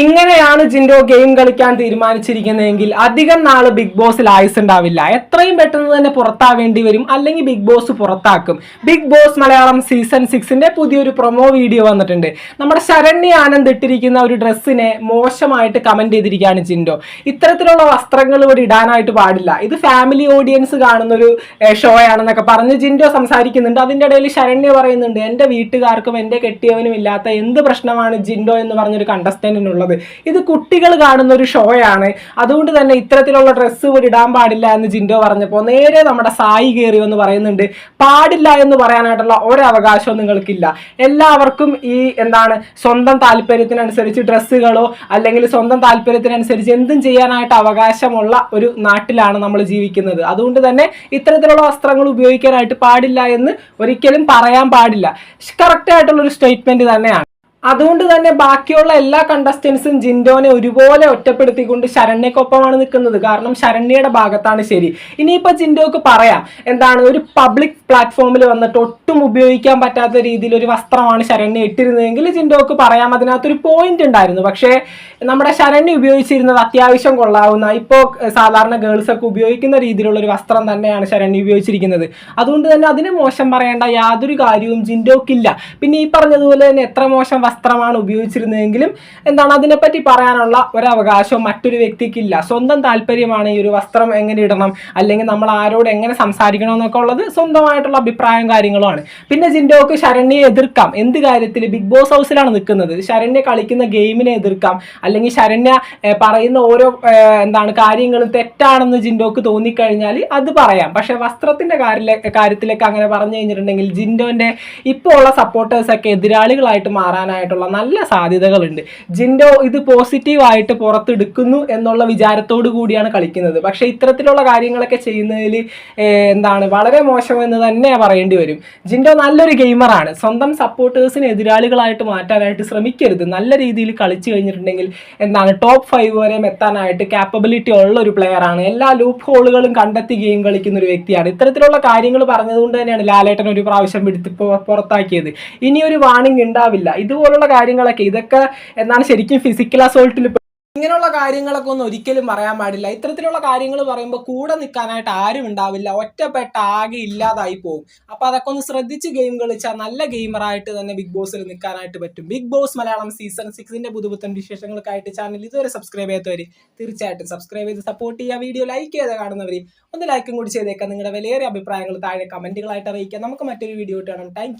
ഇങ്ങനെയാണ് ജിൻഡോ ഗെയിം കളിക്കാൻ തീരുമാനിച്ചിരിക്കുന്നതെങ്കിൽ അധികം നാൾ ബിഗ് ബോസിൽ ആയുസ് ഉണ്ടാവില്ല. എത്രയും പെട്ടെന്ന് തന്നെ പുറത്താവേണ്ടി വരും. അല്ലെങ്കിൽ ബിഗ് ബോസ് പുറത്താക്കും. ബിഗ് ബോസ് മലയാളം സീസൺ സിക്സിന്റെ പുതിയൊരു പ്രൊമോ വീഡിയോ വന്നിട്ടുണ്ട്. നമ്മുടെ ശരണ്യ ആനന്ദ് ഇട്ടിരിക്കുന്ന ഒരു ഡ്രസ്സിനെ മോശമായിട്ട് കമന്റ് ചെയ്തിരിക്കുകയാണ് ജിൻഡോ. ഇത്തരത്തിലുള്ള വസ്ത്രങ്ങൾ ഇവിടെ ഇടാനായിട്ട് പാടില്ല. ഇത് ഫാമിലി ഓഡിയൻസ് കാണുന്ന ഒരു ഷോ ആണെന്നൊക്കെ പറഞ്ഞ് ജിൻഡോ സംസാരിക്കുന്നുണ്ട്. അതിന്റെ ഇടയിൽ ശരണ്യ പറയുന്നുണ്ട് എന്റെ വീട്ടുകാർക്കും എന്റെ കെട്ടിയവനും ഇല്ലാത്ത എന്ത് പ്രശ്നമാണ് ജിൻഡോ? എന്ന് പറഞ്ഞൊരു കണ്ടസ്റ്റന്റിനുള്ളത് ഇത് കുട്ടികൾ കാണുന്ന ഒരു ഷോയാണ്. അതുകൊണ്ട് തന്നെ ഇത്തരത്തിലുള്ള ഡ്രസ്സ് ഇടാൻ പാടില്ല എന്ന് ജിൻഡോ പറഞ്ഞപ്പോൾ നേരെ നമ്മുടെ സായി കയറി എന്ന് പറയുന്നുണ്ട് പാടില്ല എന്ന് പറയാനായിട്ടുള്ള ഒരവകാശവും നിങ്ങൾക്കില്ല. എല്ലാവർക്കും ഈ എന്താണ് സ്വന്തം താല്പര്യത്തിനനുസരിച്ച് ഡ്രസ്സുകളോ അല്ലെങ്കിൽ സ്വന്തം താല്പര്യത്തിനനുസരിച്ച് എന്തും ചെയ്യാനായിട്ട് അവകാശമുള്ള ഒരു നാട്ടിലാണ് നമ്മൾ ജീവിക്കുന്നത്. അതുകൊണ്ട് തന്നെ ഇത്തരത്തിലുള്ള വസ്ത്രങ്ങൾ ഉപയോഗിക്കാനായിട്ട് പാടില്ല എന്ന് ഒരിക്കലും പറയാൻ പാടില്ല. കറക്റ്റ് ആയിട്ടുള്ള ഒരു സ്റ്റേറ്റ്മെന്റ് തന്നെയാണ്. അതുകൊണ്ട് തന്നെ ബാക്കിയുള്ള എല്ലാ കണ്ടസ്റ്റൻസും ജിൻഡോനെ ഒരുപോലെ ഒറ്റപ്പെടുത്തിക്കൊണ്ട് ശരണ്യക്കൊപ്പമാണ് നിൽക്കുന്നത്. കാരണം ശരണ്യയുടെ ഭാഗത്താണ് ശരി. ഇനിയിപ്പോൾ ജിൻഡോക്ക് പറയാം. എന്താണ്? ഒരു പബ്ലിക് പ്ലാറ്റ്ഫോമിൽ വന്നിട്ട് ഒട്ടും ഉപയോഗിക്കാൻ പറ്റാത്ത രീതിയിൽ ഒരു വസ്ത്രമാണ് ശരണ്യ ഇട്ടിരുന്നതെങ്കിൽ ജിൻഡോക്ക് പറയാം. അതിനകത്തൊരു പോയിന്റ് ഉണ്ടായിരുന്നു. പക്ഷേ നമ്മുടെ ശരണ്യ ഉപയോഗിച്ചിരുന്നത് അത്യാവശ്യം കൊള്ളാവുന്ന ഇപ്പോൾ സാധാരണ ഗേൾസൊക്കെ ഉപയോഗിക്കുന്ന രീതിയിലുള്ള ഒരു വസ്ത്രം തന്നെയാണ് ശരണ്യ ഉപയോഗിച്ചിരിക്കുന്നത്. അതുകൊണ്ട് തന്നെ അതിന് മോശം പറയേണ്ട യാതൊരു കാര്യവും ജിൻഡോക്കില്ല. പിന്നെ ഈ പറഞ്ഞതുപോലെ തന്നെ എത്ര മോശം വസ്ത്രമാണ് ഉപയോഗിച്ചിരുന്നതെങ്കിലും എന്താണ് അതിനെപ്പറ്റി പറയാനുള്ള ഒരവകാശവും മറ്റൊരു വ്യക്തിക്കില്ല. സ്വന്തം താല്പര്യമാണ് ഈ ഒരു വസ്ത്രം എങ്ങനെ ഇടണം അല്ലെങ്കിൽ നമ്മൾ ആരോട് എങ്ങനെ സംസാരിക്കണം എന്നൊക്കെ ഉള്ളത് സ്വന്തമായിട്ടുള്ള അഭിപ്രായം കാര്യങ്ങളുമാണ്. പിന്നെ ജിൻഡോക്ക് ശരണ്യെ എതിർക്കാം. എന്ത് കാര്യത്തിൽ ബിഗ് ബോസ് ഹൗസിലാണ് നിൽക്കുന്നത്. ശരണ്യ കളിക്കുന്ന ഗെയിമിനെ എതിർക്കാം. അല്ലെങ്കിൽ ശരണ്യ പറയുന്ന ഓരോ എന്താണ് കാര്യങ്ങളും തെറ്റാണെന്ന് ജിൻഡോക്ക് തോന്നിക്കഴിഞ്ഞാൽ അത് പറയാം. പക്ഷേ വസ്ത്രത്തിന്റെ കാര്യത്തിലേക്ക് അങ്ങനെ പറഞ്ഞു കഴിഞ്ഞിട്ടുണ്ടെങ്കിൽ ജിൻഡോന്റെ ഇപ്പോൾ ഉള്ള സപ്പോർട്ടേഴ്സൊക്കെ എതിരാളികളായിട്ട് എതിരാളികളായിട്ട് മാറാനായിട്ടുള്ള നല്ല സാധ്യതകളുണ്ട്. ജിൻഡോ ഇത് പോസിറ്റീവായിട്ട് പുറത്തെടുക്കുന്നു എന്നുള്ള വിചാരത്തോടു കൂടിയാണ് കളിക്കുന്നത്. പക്ഷേ ഇത്തരത്തിലുള്ള കാര്യങ്ങളൊക്കെ ചെയ്യുന്നതിൽ എന്താണ് വളരെ മോശമെന്ന് തന്നെ പറയേണ്ടി വരും. ജിൻഡോ നല്ലൊരു ഗെയിമറാണ് സ്വന്തം സപ്പോർട്ടേഴ്സിന് എതിരാളികളായിട്ട് മാറ്റാനായിട്ട് ശ്രമിക്കരുത്. നല്ല രീതിയിൽ കളിച്ചു കഴിഞ്ഞിട്ടുണ്ടെങ്കിൽ എന്താണ് ടോപ്പ് ഫൈവ് വരെ എത്താനായിട്ട് ക്യാപ്പബിലിറ്റി ഉള്ള ഒരു പ്ലെയറാണ് എല്ലാ ലൂപ്പ് ഹോളുകളും കണ്ടെത്തി ഗെയിം കളിക്കുന്ന ഒരു വ്യക്തിയാണ്. ഇത്തരത്തിലുള്ള കാര്യങ്ങൾ പറഞ്ഞതുകൊണ്ട് തന്നെയാണ് ലാലേട്ടൻ ഒരു പ്രാവശ്യം എടുത്ത് പുറത്താക്കിയത്. ഇനി ഒരു വാണിംഗ് ഉണ്ടാവില്ല. ഇതുപോലുള്ള കാര്യങ്ങളൊക്കെ ഇതൊക്കെ എന്നാണ് ശരിക്കും ഫിസിക്കൽ അസോൾട്ടിൽ ഇങ്ങനെയുള്ള കാര്യങ്ങളൊക്കെ ഒന്നും ഒരിക്കലും പറയാൻ പാടില്ല. ഇത്തരത്തിലുള്ള കാര്യങ്ങൾ പറയുമ്പോൾ കൂടെ നിൽക്കാനായിട്ട് ആരും ഉണ്ടാവില്ല. ഒറ്റപ്പെട്ട ആകെ ഇല്ലാതായി പോകും അപ്പോൾ അതൊക്കെ ഒന്ന് ശ്രദ്ധിച്ച് ഗെയിം കളിച്ചാൽ നല്ല ഗെയിമറായിട്ട് തന്നെ ബിഗ് ബോസിൽ നിൽക്കാനായിട്ട് പറ്റും. ബിഗ് ബോസ് മലയാളം സീസൺ സിക്സിന്റെ പുതുപുത്തൻ വിശേഷങ്ങൾക്കായിട്ട് ചാനൽ ഇതുവരെ സബ്സ്ക്രൈബ് ചെയ്യാത്തവർ തീർച്ചയായിട്ടും സബ്സ്ക്രൈബ് ചെയ്ത് സപ്പോർട്ട് ചെയ്യുക. വീഡിയോ ലൈക്ക് ചെയ്ത് കാണുന്നവർ ഒന്ന് ലൈക്കും കൂടി ചെയ്തേക്കാം. നിങ്ങളുടെ വിലയേറിയ അഭിപ്രായങ്ങൾ താഴെ കമന്റുകളായിട്ട് അറിയിക്കാം. നമുക്ക് മറ്റൊരു വീഡിയോ കാണാം. താങ്ക്